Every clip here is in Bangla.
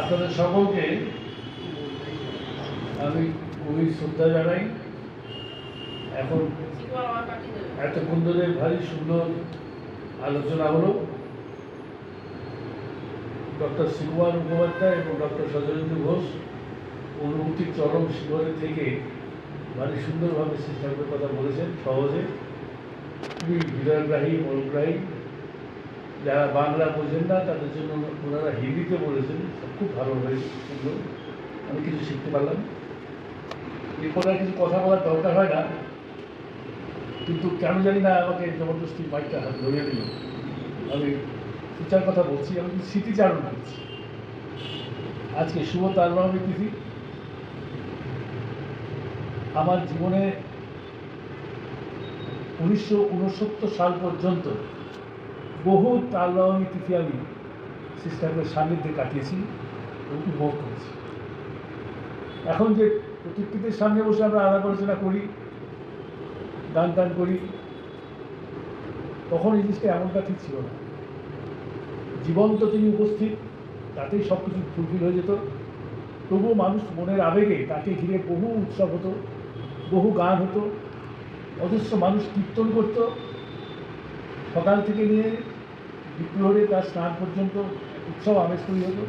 আপনাদের সকলকে আমি খুবই শ্রদ্ধা জানাই। এখন এতক্ষণ ধরে ভারী সুন্দর আলোচনা হলো। ডক্টর শিবকুমার মুখোপাধ্যায় এবং ডক্টর সজরেন্দ্র ঘোষ অনুভূতির চরম শিখরে থেকে ভারী সুন্দরভাবে শিক্ষার কথা বলেছেন সহজে। খুবই হৃদয়গ্রাহী মনোগ্রাহী যারা বাংলা বোঝেন না, তাদের জন্য ওনারা হিন্দিতে বলেছেন। খুব ভালো হয়েছে আমি কিছু শিখতে পারলাম। এরপর কিছু কথা বলার দরকার হয় না, কিন্তু কেন জানি না আমাকে জবরদস্তি মাইকটা হাত ধরিয়ে দিল। আমি শিক্ষার কথা বলছি, আমি কিন্তু স্মৃতিচারণ করছি। আজকে শুভ তালবাহী তিথি আমার জীবনে উনিশশো উনসত্তর সাল পর্যন্ত বহু তালবাহী তিথি আমি সিস্টারের সান্নিধ্যে কাটিয়েছি উপভোগ করেছি। এখন যে প্রতিকৃতির সামনে বসে আমরা আলাপ আলোচনা করি, গান টান করি, তখন এই জিনিসটা এমনটা ঠিক ছিল না। জীবন্ত তিনি উপস্থিত, তাতেই সব কিছু ফুলফিল হয়ে যেত। তবুও মানুষ মনের আবেগে তাকে ঘিরে বহু উৎসব হতো, বহু গান হতো, অজস্র মানুষ কীর্তন করত। সকাল থেকে নিয়ে বিপ্লবে তার স্নান পর্যন্ত উৎসব আমেজ তৈরি হতো।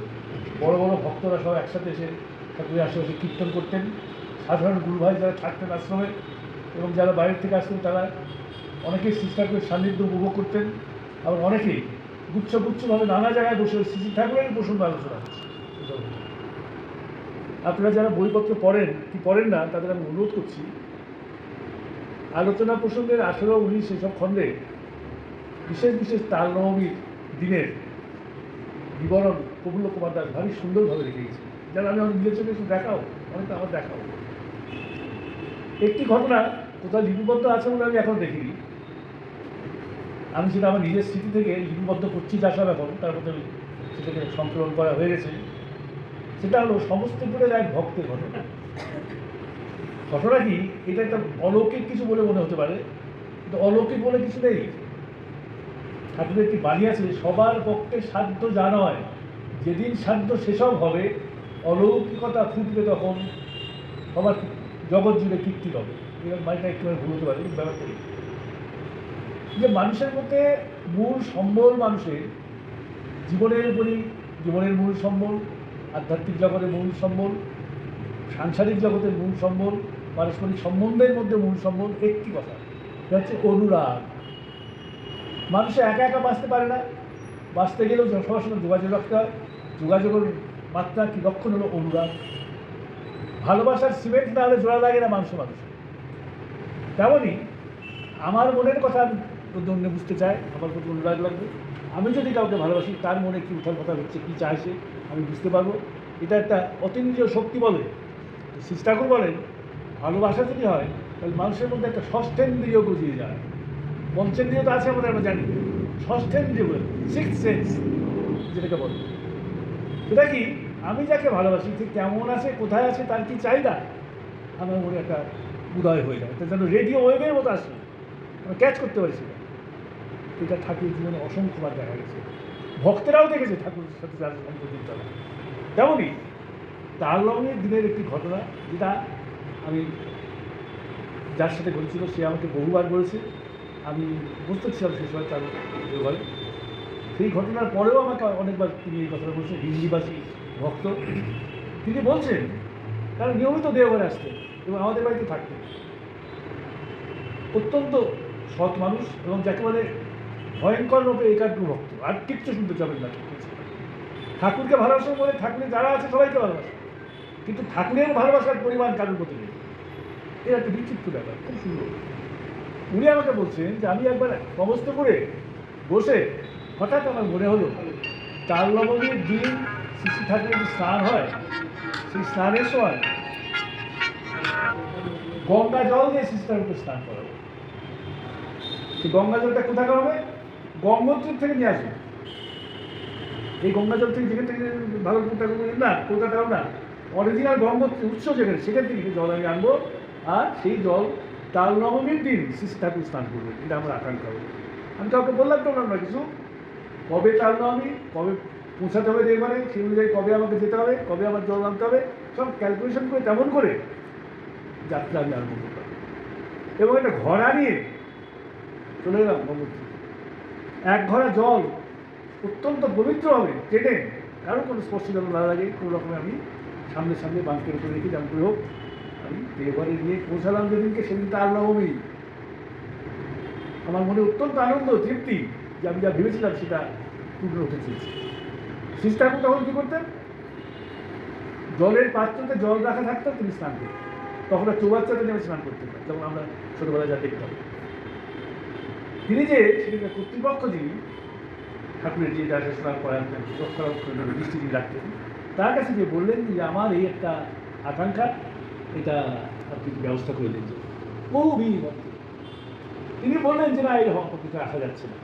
বড় বড় ভক্তরা সব একসাথে এসে ঠাকুরের আশেপাশে কীর্তন করতেন। সাধারণ গুরু ভাই যারা থাকতেন আশ্রমে এবং যারা বাইরের থেকে আসতেন, তারা অনেকেই ঠাকুরের সান্নিধ্য উপভোগ করতেন। আবার অনেকেই গুচ্ছ গুচ্ছভাবে নানা জায়গায় বসে শ্রী ঠাকুরের প্রসঙ্গ আলোচনা আপনারা যারা বইপত্র পড়েন, কি পড়েন না, তাদের আমি অনুরোধ করছি, আলোচনা প্রসঙ্গের আঠেরো, উনিশ এসব খণ্ডে বিশেষ বিশেষ তাল নবমীর দিনের বিবরণ প্রফুল্ল কুমার দাস ভারী সুন্দরভাবে রেখে গেছে। যারা আমি আমার নিজের চোখে একটু দেখাও, অনেকটা আমার দেখাও। একটি ঘটনা কোথাও লিপিবদ্ধ আছে বলে আমি এখন দেখিনি। আমি সেটা আমার নিজের স্মৃতি থেকে লিপিবদ্ধ করছি যা সব এখন, তার মধ্যে সেটাকে সংকলন করা হয়ে গেছে। সেটা হলো সমস্তপুরের এক ভক্তের ঘটনা। ঘটনা কি? এটা একটা অলৌকিক কিছু বলে মনে হতে পারে। কিন্তু অলৌকিক বলে কিছু নেই। ঠাকুরের একটি বাণী আছে? সবার পক্ষে সাধ্য যা নয়, যেদিন সাধ্য সেসব হবে, অলৌকিকতা ফুটবে তখন সবার জগৎ জুড়ে কীর্তি হবে এবার বাড়িটা একটু ভুল হতে পারে কিন্তু ব্যাপারটা যে মানুষের মধ্যে মূল সম্বল মানুষের, জীবনের উপরই জীবনের মূল সম্বল, আধ্যাত্মিক জগতের মূল সম্বল, সাংসারিক জগতের মূল সম্বল, পারস্পরিক সম্বন্ধের মধ্যে মূল সম্বল, একটি কথা। হচ্ছে অনুরাগ। মানুষে একা একা বাঁচতে পারে না। বাঁচতে গেলেও সবার সঙ্গে যোগাযোগ রাখতে হয়। যোগাযোগের মাত্রা কি লক্ষণ হলো? অনুরাগ। ভালোবাসার সিমেন্ট না হলে জোড়া লাগে না মানুষ মানুষ। তেমনই আমার মনের কথা আমি অন্য বুঝতে চাই আমার প্রতি অনুরাগ লাগবে। আমি যদি কাউকে ভালোবাসি, তার মনে কি উঠার কথা হচ্ছে, কী চাইছে আমি বুঝতে পারব। এটা একটা অতীন্দ্রিয় শক্তি বলে। ঠাকুর বলেন, ভালোবাসা যদি হয়, তাহলে মানুষের মধ্যে একটা ষষ্ঠেন্দ্রিয় গজিয়ে যায়। পঞ্চেন্দ্রিয় তো আছে আমাদের, আমরা জানি। ষষ্ঠেন্দ্রিয় বলে সিক্স সেন্স যেটাকে বলে। সেটা কি? আমি যাকে ভালোবাসি, সে কেমন আছে, কোথায় আছে, তার কি চাহিদা? আমার মনে একটা উদয় হয়ে যায়। যেন রেডিও ওয়েভের মতো আসে। আমরা ক্যাচ করতে পারি সেটা। এটা ঠাকুর জীবনে অসংখ্যবার দেখা গেছে। ভক্তেরাও দেখেছে ঠাকুরের সাথে যার তারা তেমনই, তার লগ্নের দিনের একটি ঘটনা, যেটা আমি যার সাথে ঘটেছিল, সে আমাকে বহুবার বলেছে। আমি বুঝতে ছিলাম সেই সময় তার বলে সেই ঘটনার পরেও আমাকে অনেকবার তিনি এই কথাটা বলছেন, হিন্দিভাষী ভক্ত। তিনি বলছেন তারা নিয়মিত দেওঘরে আসতেন এবং আমাদের বাড়িতে থাকতেন। অত্যন্ত সৎ মানুষ এবং যাকে বলে ভয়ঙ্কর রূপে একাগ্র ভক্ত। আর কিচ্ছু শুনতে যাবেন না। ঠাকুরকে ভালোবাসা বলে ঠাকুরের যারা আছে সবাইকে ভালোবাসে। কিন্তু ঠাকুরের ভালোবাসার পরিমাণ কারোর প্রতি নেই। এর একটা বিচিত্র ব্যাপার, খুব সুন্দর। উনি আমাকে বলছেন যে আমি একবার সমস্ত করে বসে হঠাৎ আমার মনে হলো, চার নবমীর দিন শিশু ঠাকুরের যে স্নান হয়, সেই স্নানের সময় গঙ্গা জল দিয়ে শিশু ঠাকুরকে স্নান করাবো সেই গঙ্গা জলটা কোথায় হবে? গঙ্গোত্রীর থেকে নিয়ে আসবে। এই গঙ্গা জল থেকে যেখান থেকে ভাগলপুর ঠাকুর না কলকাতাও না অরিজিনাল গঙ্গোত্রী উৎস যেখানে, সেখান থেকে জল আমি আনব। আর সেই জল তাল নবমীর দিন ঠাকুর স্নান করবে, এটা আমার আকাঙ্ক্ষা। হবে আমি কাউকে বললাম তো না কিছু। কবে তাল নবমী কবে পৌঁছাতে হবে দেখবারে সেই অনুযায়ী কবে আমাকে যেতে হবে, কবে আমার জল আনতে হবে, সব ক্যালকুলেশন করে তেমন করে যাত্রা আমি আরম্ভ করলাম। এবং একটা ঘোড়া নিয়ে চলে গেলাম গঙ্গোত্রী এক ঘোড়া জল অত্যন্ত পবিত্র হবে কেটে কারও কোনো স্পর্শ যেন না লাগে, কোনো রকমে আমি সামনে সামনে বাঁকের উপরে রেখে যেমন করে হোক আমি দেওঘরে নিয়ে পৌঁছালাম যেদিনকে সেদিন তার নবমী। আমার মনে অত্যন্ত আনন্দ, তৃপ্তি যে আমি যা ভেবেছিলাম সেটা পূর্ণ হতে চেয়েছি। শ্রী ঠাকুর তখন কী করতেন? জলের পাত্রতে জল রাখা থাকতো, তিনি স্নান করতেন। তখন চৌবাচ্চাতে নেমে স্নান করতেন যেমন আমরা ছোটোবেলায় যা দেখতাম। তিনি যে সেখানে কর্তৃপক্ষ যিনি, ঠাকুরের যে দেখাশোনা করাতেন রক্ষণাবেক্ষণ দৃষ্টি যিনি রাখতেন, তার কাছে যে বললেন যে, আমার এই একটা আকাঙ্ক্ষা এটা আপনি ব্যবস্থা করে দিন বহু ভিড়। তিনি বললেন যে না এরকম কিছু আসা যাচ্ছে না।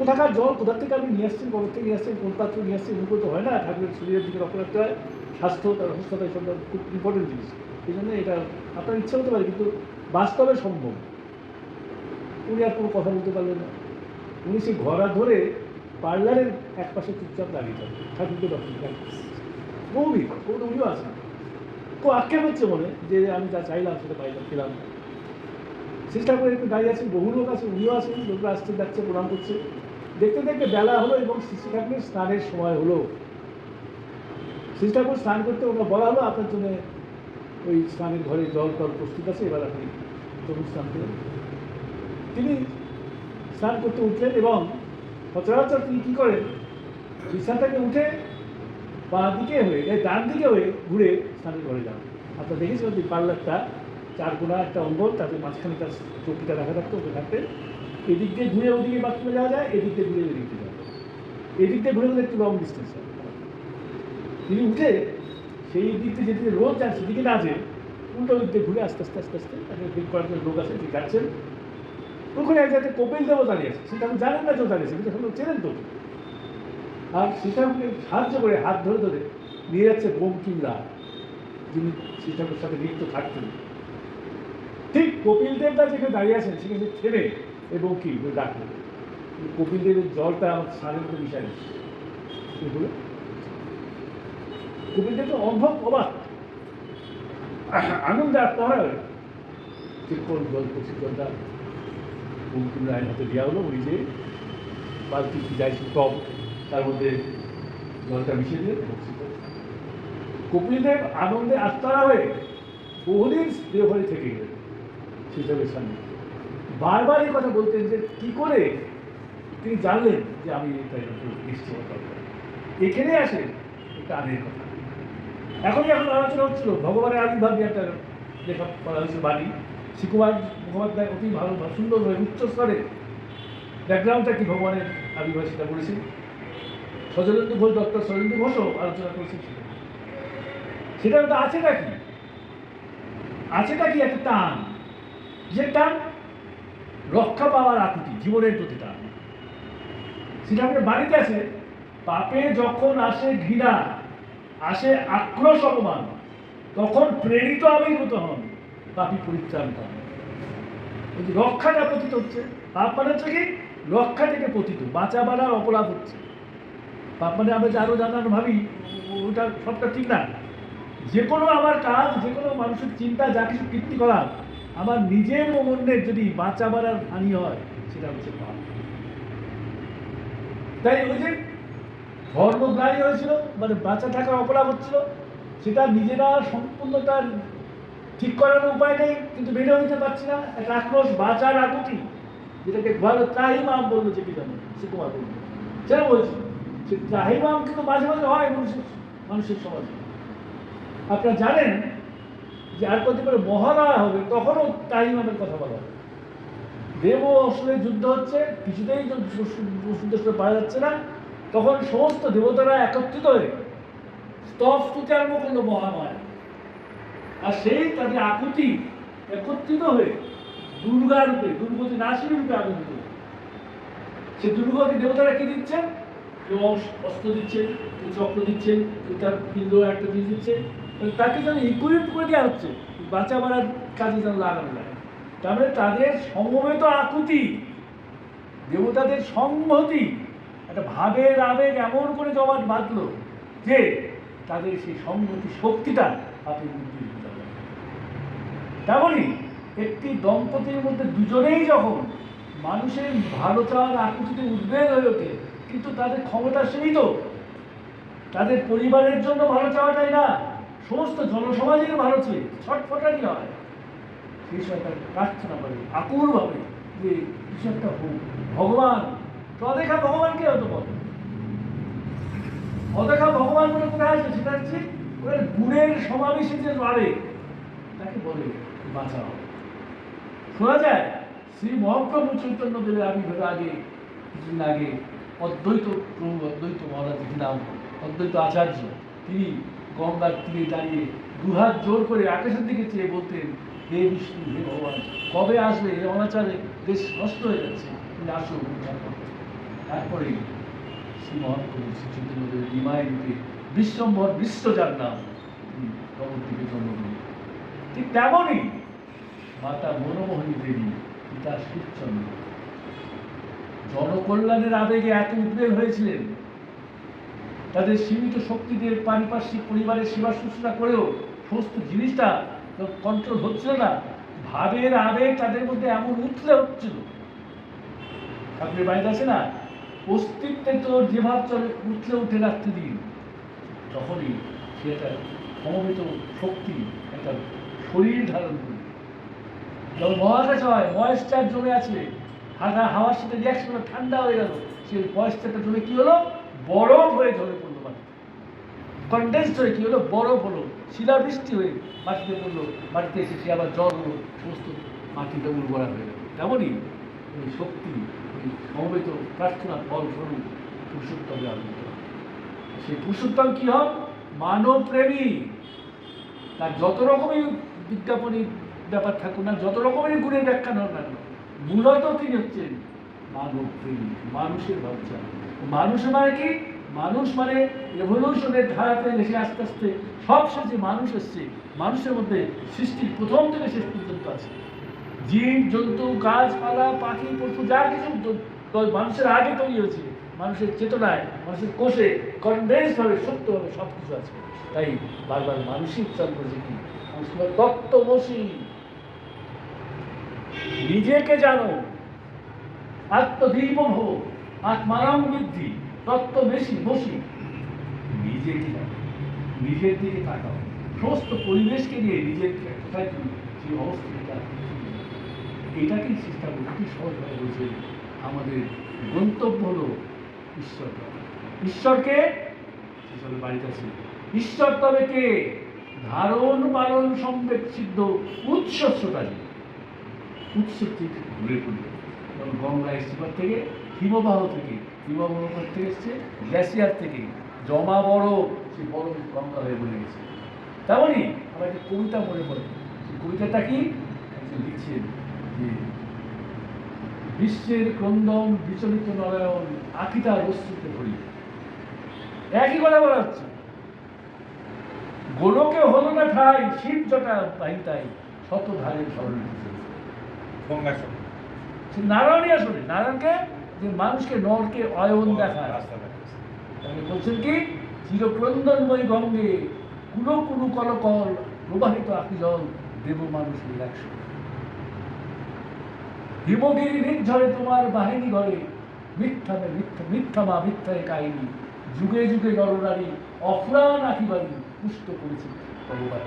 কোথাকার জল কোথার থেকে আপনি নিয়ে আসছেন, কবে থেকে নিয়ে আসছেন, কোন পাত্র নিয়ে আসছেন, এগুলো তো হয় না। ঠাকুরের শরীরের দিকে লক্ষ্য রাখতে হয়। স্বাস্থ্য, তার সুস্থতা এসব খুব ইম্পর্টেন্ট জিনিস। এই জন্য এটা আপনার ইচ্ছা হতে পারে, কিন্তু বাস্তবে সম্ভব। উনি আর কোনো কথা বলতে পারলেন না। উনি সেই ঘোড়া ধরে পার্লারের এক পাশে চুপচাপ দাঁড়িয়ে থাকবেন ঠাকুরকে করেন গৌরী উনিও আছেন খুব আক্ষেপ হচ্ছে মনে, যে আমি যা চাইলাম সেটা পাইলাম, পেলাম শ্রী ঠাকুর একটু দাঁড়িয়ে আছেন বহু লোক আছে, উনিও আছেন, লোকরা আসছে যাচ্ছে, প্রণাম করছে। দেখতে দেখতে বেলা হলো এবং শ্রী ঠাকুরের স্নানের সময় হলো। শ্রী ঠাকুর স্নান করতে ওরা বলা হলো, আপনার জন্য ওই স্নানের ঘরে জল টল প্রস্তুত আছে, এবার আপনি তরুণ স্নান করেন। তিনি স্নান করতে উঠলেন এবং সচরাচর তিনি কী করেন বিছান থেকে উঠে বাঁ দিকে হয়ে ডান দিকে হয়ে ঘুরে স্নানের ঘরে যান আপনারা দেখেছেন ওই পার্লারটা চার কোনা একটা অঙ্গল তাতে মাঝখানে তার চৌকিটা রাখা থাকতো ওকে থাকতেন এদিক দিয়ে ঘুরে ওদিকে বাথরুমে যাওয়া যায়, এদিক দিয়ে ঘুরে এদিক দিয়ে যাওয়া যায়। এদিক দিয়ে ঘুরে গেলে একটু লং ডিস্টেন্স হয় তিনি উঠে সেই দিক দিয়ে যেদিকে রোদ যান সেদিকে না যে উল্টো দিক দিয়ে ঘুরে আস্তে আস্তে আস্তে আস্তে তাকে বের করার জন্য লোক আছে তিনি যাচ্ছেন। ওখানে এক জায়গায় কপিল দেবও দাঁড়িয়ে আছে। সেটা আপনি জানেন না কেউ দাঁড়িয়েছে কিন্তু চেনেন তো। আর সীতাকে সাহায্য করে হাত ধরে ধরে নিয়ে যাচ্ছে বঙ্কিমরা, যিনি সীতাকের সাথে লিপ্ত থাকতেন। ঠিক কপিল দেবদা যেখানে দাঁড়িয়ে আছেন, সেখানে থেমে কি বলে ডাকলেন। কপিল দেবের জলটা আমার স্নানের মধ্যে মিশাই এগুলো কপিল দেব তো অন্ধক, অবাক। আনন্দে আত্মহারা যে কোন জল জলটা বঙ্কিম রায়ের হাতে দেওয়া হলো উনি যে বালতি যাইছে টব। তার মধ্যে জলটা মিশিয়ে দিয়ে কপিলদেব আনন্দে আত্মারা হয়ে বহুদিন দেওঘরে থেকে গেলেন। সেসবের সামনে বারবার এই কথা বলতেন যে, কি করে? তিনি জানলেন যে আমি এটা আমার এখানে আসে এটা আগের কথা। এখনই এখন আলোচনা হচ্ছিল, ভগবানের আবির্ভাব নিয়ে একটা লেখা করা হয়েছে বাণী। শ্রীকুমার মুখোপাধ্যায় অতি ভালো সুন্দর উচ্চ স্তরে ব্যাকগ্রাউন্ডটা কি ভগবানের আবির্ভাব সেটা বলেছেন। সজলেন্দু ঘোষ, ডক্টর সজলেন্দু ঘোষও আলোচনা করেছেন সেটা। সেটা তো আছে নাকি আছে নাকি একটা টান? যে টান রক্ষা পাওয়ার আকুতি, জীবনের প্রতি টান। সেটা আমাদের বাড়িতে আছে। পাপে যখন আসে ঘৃণা, আসে আক্রোশ অপমান, তখন প্রেরিত আবির্ভূত হন পাপি পরিত্রাণ পান। রক্ষাটা পতিত হচ্ছে, পাপ মানে হচ্ছে কি? রক্ষা থেকে পতিত, বাঁচা বাড়ার অপরাধ হচ্ছে। পাপ মানে আমরা যে আরও জানানো ভাবি, ওটা সবটা ঠিক না। যে কোনো আমার কাজ, যে কোনো মানুষের চিন্তা, যা কিছু কীর্তি করা, আমার নিজের মনের যদি বাঁচা বাড়ার হানি হয়, সেটা হচ্ছে পাপ। তাই ওই যে ধর্মগ্লানি হয়েছিল মানে বাঁচা থাকার অপরাধ হচ্ছিল, সেটা নিজেরা সম্পূর্ণ তার ঠিক করার উপায় নেই, কিন্তু বেড়ে নিতে পারছি না। একটা আক্রোশ বাঁচার আকুতি, যেটাকে ভালো ত্রাহিমাম বলল যে পিতা সুকুমার বলল সেটা বলছি সে ত্রাহিমাম কিন্তু মাঝে মাঝে হয় মানুষের মানুষের সমাজে। আপনারা জানেন যে আর কত করে মহালয়া হবে, তখনও ত্রাহিমামের কথা বলা হবে দেব ও অসুরের যুদ্ধ হচ্ছে, কিছুতেই সুন্দর পাওয়া যাচ্ছে না। তখন সমস্ত দেবতারা একত্রিত হয়ে স্তব স্তুতি আরম্ভ করল মহামায়া। আর সেই তাদের আকুতি একত্রিত হয়ে দুর্গা রূপে দুর্গতি নাসিনী রূপে হলো। সে দুর্গতি দেবতারা কি দিচ্ছেন? কেউ অস্ত্র দিচ্ছেন কেউ চক্র দিচ্ছেন কেউ তার পিণ্ড একটা জিনিস দিচ্ছে। মানে তাকে যেন ইকুইপ করে দেওয়া হচ্ছে বাঁচা বাড়ার কাজে যেন লাগানো যায়। তার মানে তাদের সমবেত আকুতি, দেবতাদের সংহতি, একটা ভাবের আবেগ এমন করে জমাট বাঁধলো যে তাদের সেই সংহতি শক্তিটা আপনি পারেন তেমনই একটি দম্পতির মধ্যে দুজনেই যখন মানুষের ভালো চাওয়ার আকুতিতে উদ্বেগ হয়ে ওঠে কিন্তু তাদের ক্ষমতা সীমিত তাদের পরিবারের জন্য ভালো চাওয়াটাই না, সমস্ত জনসমাজের ভালো চেয়ে ছটফটানি হয়। সেই তার প্রার্থনা করে, আকুলভাবে যে কিছু একটা হোক। ভগবান তো অদেখা ভগবানকে হতো বলে। অদেখা ভগবান বলে কোথায় আছে সেটা হচ্ছে, ওদের গুণের সমাবেশে যে লড়ে, তাকে বলে বাঁচাও। শোনা যায়, শ্রী মহাপ্রভু চৈতন্য দেবের আবির্ভাবের আগে কিছুদিন আগে অদ্বৈত প্রভু, অদ্বৈত মহারাজ নাম অদ্বৈত আচার্য, তিনি গঙ্গার তীরে দাঁড়িয়ে দুহাত জোর করে আকাশের দিকে চেয়ে বলতেন, হে বিষ্ণু, হে ভগবান, কবে আসবে? এই অনাচারে দেশ নষ্ট হয়ে যাচ্ছে। তিনি উদ্ধার তারপরে শ্রী মহাপ্রভু শ্রী চৈতন্যদেব নিমায় রূপে বিশ্বম্ভর বিশ্বজার নাম, তিনি নবদ্বীপে জন্মগ্রহণ ঠিক তেমনই মাতা মনমোহনী দেবী, পিতা শিবচন্দ্র জনকল্যাণের আবেগে এত উদ্বেগ হয়েছিলেন, তাদের সীমিত শক্তিতে পারিপার্শ্বিক পরিবারের সেবা শুশ্রূষা করেও সমস্ত জিনিসটা কন্ট্রোল হচ্ছিল না। ভাবের আবেগ তাদের মধ্যে এমন উঠলে হচ্ছিল আপনি বাড়িতে আছে না, অস্তিত্বে তোর যে ভাব চলে উঠলে উঠে রাখতে দিন। তখনই সে একটা সমবেত শক্তি, একটা শরীর ধারণ করে। যখন মহাকাশ হয় ময়েশ্চার জমে আছে হাওয়া হাওয়ার সাথে রিয়াকশন ঠান্ডা হয়ে গেল। সেই ময়েশ্চারটা জমে কি হলো? বরফ হয়ে ঝরে পড়ল মাটি কন্ডেন্সড হয়ে কি হলো? বরফ হলো। শিলাবৃষ্টি হয়ে মাটিতে পড়ল। মাটিতে এসে সে আবার জল হলো। সমস্ত মাটিটা উর্বরা হয়ে গেল। তেমনই ওই শক্তি ওই সমবেত প্রার্থনার ফলস্বরূপ পুরুষোত্তমে আবির্ভূত হয়। সেই পুরুষোত্তম কি হন মানব প্রেমী তার যত রকমই বিজ্ঞাপনী ব্যাপার থাকুক না, যত রকমের গুণের ব্যাখ্যা হোক না মূলত তিনি হচ্ছেন মানব প্রেমী, মানুষের ভাবছা মানুষ মানে কি? মানুষ মানে রেভলিউশনের ধারাতে এসে আস্তে আস্তে সব শেষে মানুষ এসছে। মানুষের মধ্যে সৃষ্টির প্রথম থেকে শেষ পর্যন্ত আছে। জীব, জন্তু গাছপালা পাখি, পশু, যা কিছু মানুষের আগে তৈরি হয়েছে, মানুষের চেতনায়, মানুষের কোষে কনডেন্স ভাবে সত্যভাবে সব কিছু আছে। তাই বারবার মানুষই উচ্চারণ করেছে কি? তত্ত্বমসি নিজেকে জানো আত্মদীপ ভব আত্মারাম বৃদ্ধি, তত্ত্ব বেশি, বসি। নিজেকে জানো, নিজের দিকে তাকাও। সমস্ত পরিবেশকে নিয়ে নিজের কোথায় তুমি? সেই অবস্থাটা এটাকেই চেষ্টা করি অতি সহজভাবে বলছে, আমাদের গন্তব্য হলো ঈশ্বর ঈশ্বরকে বাড়িতে আছে, ঈশ্বর তবে কে? ধারণ পালন সম্বেক সিদ্ধ উৎস শ্রোতাজি উৎস থেকে ঘুরে পড়ি যেমন গঙ্গা এসছিবার থেকে, হিমবাহ থেকে হিমবাহ থেকে এসছে গ্লেসিয়ার থেকে, জমা বড় সে বড় গঙ্গা হয়ে বলে গেছে। তেমনই আমার একটা কবিতা মনে পড়ে। সেই কবিতাটা কি? লিখছেন যে, বিশ্বের ক্রন্দন বিচলিত নরায়ণ আকিতার অস্তিত্বে ভরি। একই কথা বলা হচ্ছে। গোলকে হলো না ঠাই, শিব জটা তাই, শত ধারের স্মরণ গঙ্গা সব সে নারায়ণই আসলে নারায়ণকে যে মানুষকে নরকে অয়ন দেখায়। তাহলে বলছেন কি চিরক্রন্দনময় গঙ্গে কুলো কুলো কলকল প্রবাহিত আকি জল দেব একশো হিমগিরি নির্ঝরে তোমার বাহিনী ঘরে মিথ্যা মিথ্যা মিথ্যা মা মিথ্যায় কাহিনী যুগে যুগে নরনারী অফুরান আকিবাড়ি পুষ্ট করেছে ভগবান।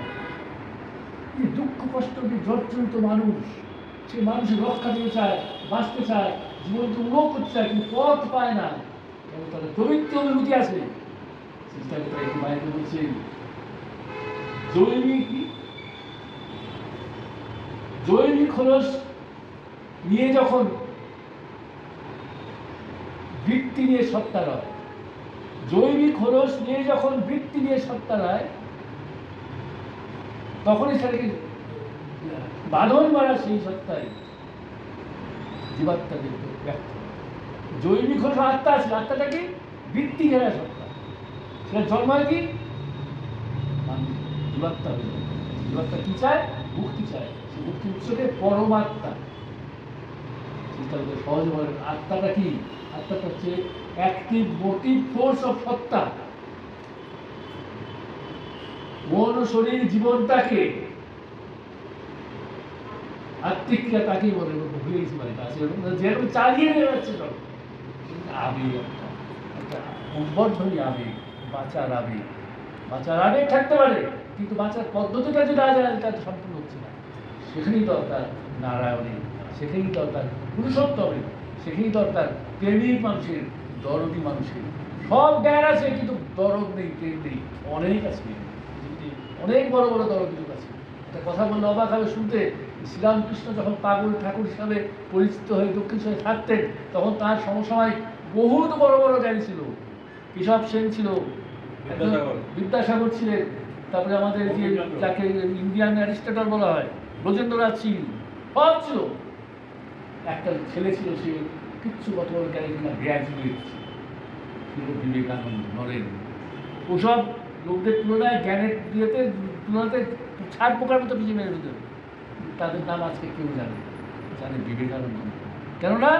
দুঃখ কষ্ট যে জর্জরিত মানুষ। সে মানুষের রক্ষা দিতে চায়, বাঁচতে চায় জীবনকে উন্নত করতে চায়, কিন্তু পথ পায় না। এবং তাদের প্রবৃত্তি অনুভূতি আছে। বলছেন জৈবিক জৈবিক খরচ নিয়ে যখন বৃত্তি নিয়ে সত্তা রয় জৈবিক খরচ নিয়ে যখন বৃত্তি নিয়ে সত্তা রয়, তখনই সেটাকে বাঁধন মারা সেই সত্তায় জীবাত্মা কিন্তু জৈবিক হলো আত্মা আছে আত্মাটা কি বৃত্তি ঘেরা সত্তা। সেটা জন্মায় কি? জীবাত্মা জীবাত্মা কি চায়? মুক্তি চায়। সে মুক্তি উৎসকে পরমাত্মা। সহজ বলে আত্মাটা কি? আত্মাটা হচ্ছে অ্যাক্টিভ মোটিভ ফোর্স অফ সত্তা। মন শরীর জীবনটাকে আত্মিক ক্রিয়া তাকেই বলে ভুলে গেছি মানে কাছে যেরকম চালিয়ে নিয়ে যাচ্ছে আবেগ একটা অভ্যর্থনী আবেগ, বাঁচার আবেগ। বাঁচার আবেগ থাকতে পারে, কিন্তু বাঁচার পদ্ধতিটা যদি আজ তা সম্পূর্ণ হচ্ছে না। সেখানেই দরকার নারায়ণের সেখানেই দরকার পুরুষোত্তমের সেখানেই দরকার প্রেমিক মানুষের, দরদি মানুষের। সব জ্ঞান আছে, কিন্তু দরদ নেই, প্রেম নেই। অনেক আছে। অনেক বড় বড় দরদ আছে। কথা বললে অবাক হবে শুনতে। শ্রীরামকৃষ্ণ যখন পাগল ঠাকুর হিসাবে পরিচিত হয়ে দক্ষিণেশ্বরে থাকতেন তখন তার সমসময় বহুত বড় বড় জ্ঞানী ছিল। কেশব সেন ছিল বিদ্যাসাগর। ছিলেন। তারপরে আমাদের যে। যাকে ইন্ডিয়ান অ্যারিস্টটল বলা হয় ব্রজেন্দ্রনাথ ছিল সব ছিল। একটা ছেলে ছিল সে কিচ্ছু কত বড় জ্ঞানী কিনা গ্র্যাজুয়েট ছিল। বিবেকানন্দ নরেন ওসব লোকদের তুলনায় জ্ঞানের দিয়েতে তুলনাতে ছাড় পোকার মতো মেরে দিতে তাদের নাম আজকে কেউ জানে। জানে বিবেকানন্দ কেননা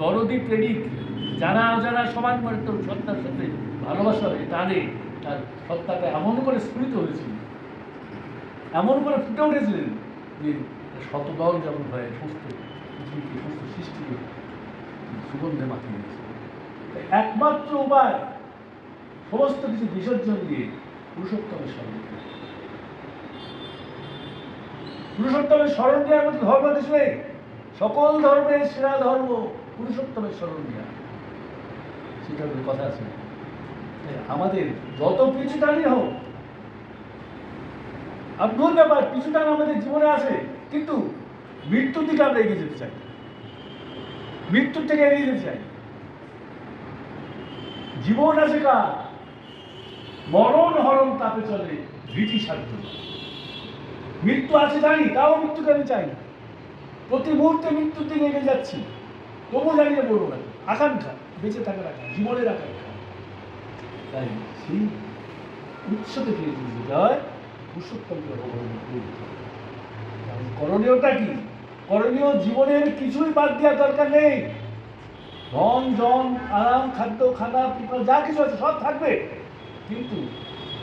দরদি প্রেমিক জানা অজানা সমান মানে তোর সত্তার সাথে ভালোবাসা হয় টানে, তার সত্তাটা এমন করে স্ফুরিত হয়েছিল এমন করে ফুটে উঠেছিলেন যে শতদল যেমন হয় সমস্ত পৃথিবীকে সমস্ত সৃষ্টিকে সুগন্ধে মাখিয়ে দিয়েছে একমাত্র উপায়, সমস্ত কিছু বিসর্জন দিয়ে পুরুষোত্তমের করা। পুরুষোত্তমের স্মরণ দেওয়ার মধ্যে ধর্ম কিছু নেই সকল ধর্মের সেরা ধর্ম পুরুষোত্তমের স্মরণ দেওয়া সেটা কথা আছে। আমাদের যত পিছু টানি হোক, অদ্ভুত ব্যাপার পিছু টান আমাদের জীবনে আছে, কিন্তু মৃত্যুর দিকে আমরা এগিয়ে যেতে চাই। মৃত্যুর থেকে এগিয়ে যেতে চাই। জীবন আছে কার? মরণ হরণ তাপে চলে, ভীতি সাধ্য মৃত্যু আছে জানি, তাও মৃত্যুকে আমি চাই না। প্রতি মুহূর্তে মৃত্যুর দিকে এগিয়ে যাচ্ছি। তবু জানিয়ে বলব না, আকাঙ্ক্ষা, বেঁচে থাকার আকাঙ্ক্ষা, জীবনের আকাঙ্ক্ষা। তাই সেই উৎস থেকে এগিয়ে যেতে হয় পুরুষোত্তমকে করণীয়টা কি? করণীয় জীবনের কিছুই বাদ দেওয়ার দরকার নেই। ধন জন আরাম, খাদ্য, খানা পিপাল যা কিছু আছে সব থাকবে। কিন্তু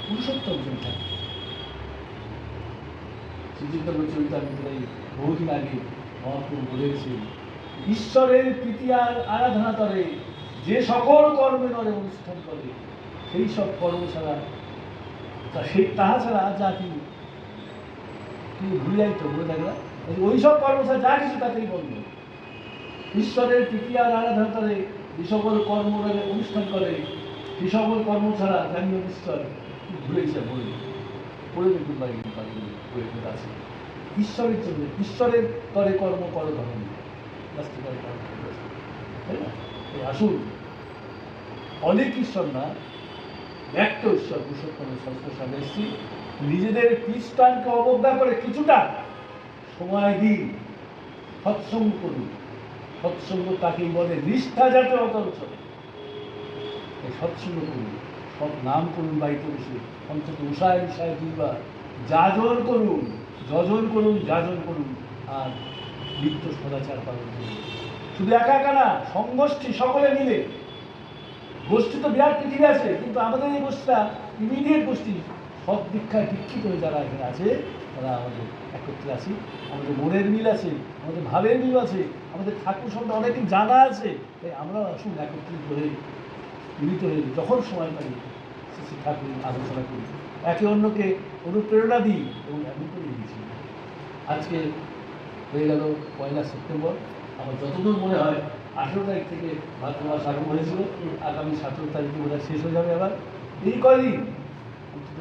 পুরুষোত্তম থাকবে শ্রীচিত্তব্য চরিতামিত্রাই বহুদিন আগে মহাপ্রভু বলেছেন ঈশ্বরের প্রীতি আরাধনা করে, যে সকল কর্মে নরে অনুষ্ঠান করে, সেই সব কর্ম ছাড়া সেই তাহা ছাড়া যা কি ভুলে যাই তো বলে থাকলা ওই সব কর্ম ছাড়া যা কিছু তাতেই বলবে ঈশ্বরের প্রীতি আর আরাধনা করে, যে সকল কর্ম অনুষ্ঠান করে, সে সকল কর্ম ছাড়া জানিও ঈশ্বর। ভুলে বলে পড়ে দেখুন বাড়ি বই আছে ঈশ্বরের জন্য, ঈশ্বরের তরে কর্ম কর ধর্ম। তাই না? আসুন। অনেক ঈশ্বর না, একটা ঈশ্বর পুরুষোত্তমের সংস্পর্শে এসেছি। নিজেদের খ্রিস্টানকে অবজ্ঞা করে কিছুটা সময় দিন। সৎসঙ্গ করুন। সৎসঙ্গ তাকেই বলে নিষ্ঠা যাতে অতল এই সৎসঙ্গ করুন। নাম করুন বাড়িতে বসে। অন্তত উষায় উষায় দুইবার, যাজন করুন, যজন করুন, যাজন করুন, আর নিত্য সদাচার পালন করুন। শুধু একা একা না, সংগোষ্ঠী সকলে মিলে। গোষ্ঠী তো বিরাট পৃথিবী আছে, কিন্তু আমাদের এই গোষ্ঠীটা ইমিডিয়েট গোষ্ঠী। সব দীক্ষায় দীক্ষিত হয়ে যারা এখানে আছে, তারা আমাদের একত্রে আছি। আমাদের মনের মিল আছে, আমাদের ভাবের মিল আছে, আমাদের ঠাকুর সম্বন্ধে অনেকদিন জানা আছে। তাই আমরা আসুন একত্রিত হয়ে, মিলিত হয়ে যখন সময় পাই শ্রী আলোচনা করি। একে অন্যকে অনুপ্রেরণা দিই এবং এমন করে দিয়েছি আজকে হয়ে গেল পয়লা সেপ্টেম্বর। আমার যতদূর মনে হয়, আঠেরো তারিখ থেকে ভাদ্র মাস আরম্ভ হয়েছিল। আগামী সতেরো তারিখে বোধ শেষ হয়ে যাবে আবার। এই অন্তত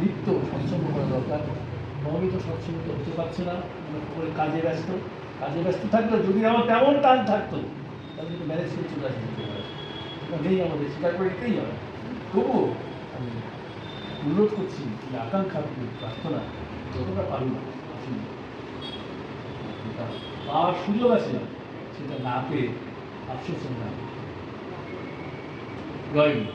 নিত্য সৎসঙ্গ করা দরকার। আমি তো সৎসঙ্গ করতে পারছি না। করে কাজে ব্যস্ত। কাজে ব্যস্ত থাকলে যদি আমার তেমন টান থাকতো, তাহলে কিন্তু ম্যানেজ করে চলে আসতে নেই আমাদের স্বীকার করে নিতেই হবে তবুও আমি অনুরোধ করছি যে আকাঙ্ক্ষা প্রার্থনা যতটা পারি আসুন পাওয়ার সুযোগ আছে সেটা না পেয়ে আফসোস না গুরু।